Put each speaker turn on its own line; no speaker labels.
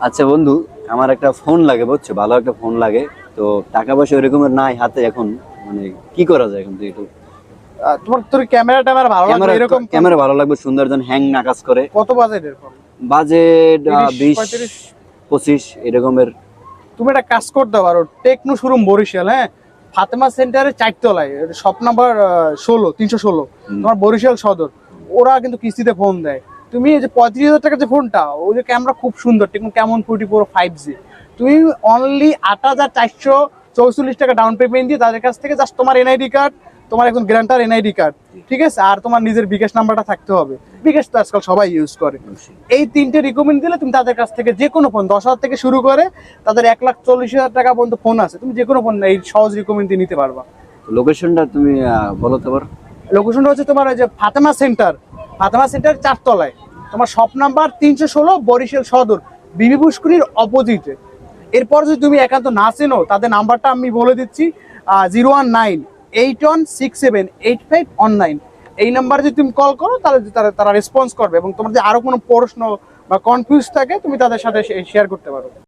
আচ্ছা বন্ধু আমার একটা ফোন লাগে বুঝছ? ভালো একটা ফোন লাগে। তো টাকা পয়সা ওইরকমের নাই হাতে এখন। মানে কি করা যায় এখন তুই একটু?
তোমার তোর ক্যামেরা ট্যামেরা ভালো লাগবে এরকম
ক্যামেরা ভালো লাগবে সুন্দর যেন হ্যাং না কাজ করে।
কত বাজেটের ফোন
বাজেট
তিরিশ,
বিশ
পঁয়ত্রিশ?
পঁচিশ এরকমের।
তুমি একটা কাজ করতে পারো টেকনো শোরুম বরিশাল হ্যাঁ? ফাতেমা সেন্টারে চারতলায় শপ নাম্বার ষোলো তিনশো ষোলো। তোমার বরিশাল সদর। ওরা কিন্তু কিস্তিতে ফোন দেয়। তুমি এই যে পঁয়ত্রিশ হাজার টাকার যে ফোনটা ওই যে ক্যামেরা খুব সুন্দর টেকনো কেমন ফোর্টি ফোর ফাইভ জি তুমি অনলি আট হাজার চারশো চৌচল্লিশ টাকা ডাউন পেমেন্ট দিয়ে তাদের কাছ থেকে জাস্ট তোমার এনআইডি কার্ড তোমার একজন গ্যারান্টার এনআইডি কার্ড ঠিক আছে? আর তোমার নিজের বিকাশ নাম্বারটা থাকতে হবে। বিকাশ তো আজকাল সবাই ইউজ করে। এই তিনটে রিকমেন্ড দিলে তুমি তাদের কাছ থেকে যে কোনো ফোন দশ হাজার থেকে শুরু করে তাদের এক লাখ চল্লিশ হাজার টাকা পর্যন্ত ফোন আছে। তুমি যে কোনো ফোন এই সহজ রিকমেন্ড দিয়ে নিতে পারবা।
লোকেশনটা তুমি বলো তো
লোকেশনটা হচ্ছে তোমার ওই যে ফাতেমা সেন্টার ফাতেমা সেন্টার চারতলায়। তোমার শপ নাম্বার তিনশো ষোলো বরিশাল সদর, বিবি পুষ্করির অপোজিটে এরপর যদি তুমি একান্ত না চেনো, তাদের নাম্বারটা আমি বলে দিচ্ছি zero one nine eight one six seven eight five one nine এই নাম্বারে যদি তুমি কল করো, তাহলে তারা তারা রেসপন্স করবে এবং তোমার যদি আরও কোনো প্রশ্ন বা কনফিউজ থাকে, তুমি তাদের সাথে শেয়ার করতে পারো।